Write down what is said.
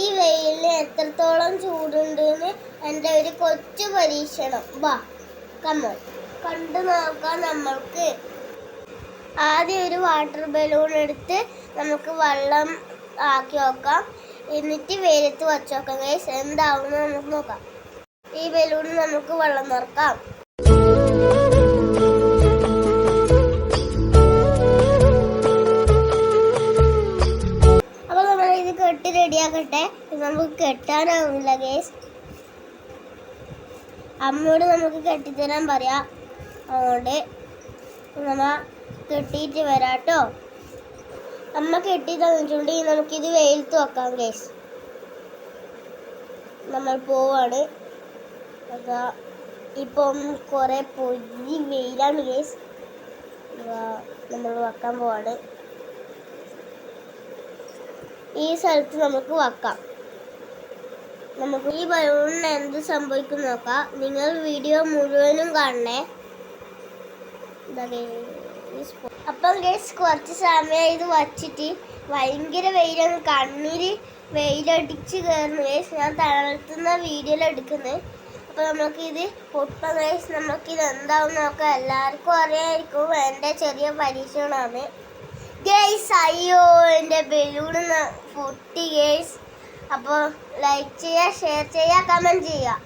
ഈ വെയിലിന് എത്രത്തോളം ചൂടുണ്ടെന്ന് എന്റെ ഒരു കൊച്ചു പരീക്ഷണം. വാ കമ്മോ കണ്ടു നോക്കാം നമ്മൾക്ക്. ആദ്യം ഒരു വാട്ടർ ബലൂൺ എടുത്ത് നമുക്ക് വെള്ളം ആക്കി നോക്കാം എന്നിട്ട് വെയിലത്ത് വച്ച് നോക്കാം ഗൈസ് എന്താവുമെന്ന് നമുക്ക് നോക്കാം. ഈ ബലൂണിൽ നമുക്ക് വെള്ളം നിറക്കാം. കെട്ടി റെഡിയാക്കട്ടെ. നമുക്ക് കെട്ടാനാവില്ല ഗേസ് അമ്മയോട് നമുക്ക് കെട്ടിത്തരാൻ പറയാം. അതുകൊണ്ട് നമ്മ കെട്ടിയിട്ട് വരാട്ടോ. അമ്മ കെട്ടി തന്നിട്ടുണ്ടെങ്കിൽ നമുക്കിത് വെയിലത്ത് വെക്കാം ഗേസ് നമ്മൾ പോവാണ്. അതാ ഇപ്പം കുറെ പൊരി വെയിലാണ് ഗേസ് നമ്മൾ വെക്കാൻ പോവാണ്. ഈ സ്ഥലത്ത് നമുക്ക് വെക്കാം. നമുക്ക് ഈ ബലൂണിന് എന്ത് സംഭവിക്കും നോക്കാം. നിങ്ങൾ വീഡിയോ മുഴുവനും കാണണേ. അപ്പം ഗേസ് കുറച്ച് സമയം ഇത് വച്ചിട്ട് ഭയങ്കര വെയിലാണ്. കണ്ണീര് വെയിലടിച്ച് കയറുന്നു ഗേസ് ഞാൻ തളർത്തുന്ന വീഡിയോയിൽ എടുക്കുന്നത്. അപ്പോൾ നമുക്കിത് പൊട്ടം ഗേസ് നമുക്കിത് എന്താവും നോക്കാം. എല്ലാവർക്കും അറിയാമായിരിക്കും എന്റെ ചെറിയ പരീക്ഷണമാണ് ഗേസ് അയ്യോ എന്റെ ബലൂൺ പൊട്ടി ഗേസ് അപ്പോൾ ലൈക്ക് ചെയ്യുക ഷെയർ ചെയ്യുക കമന്റ് ചെയ്യുക.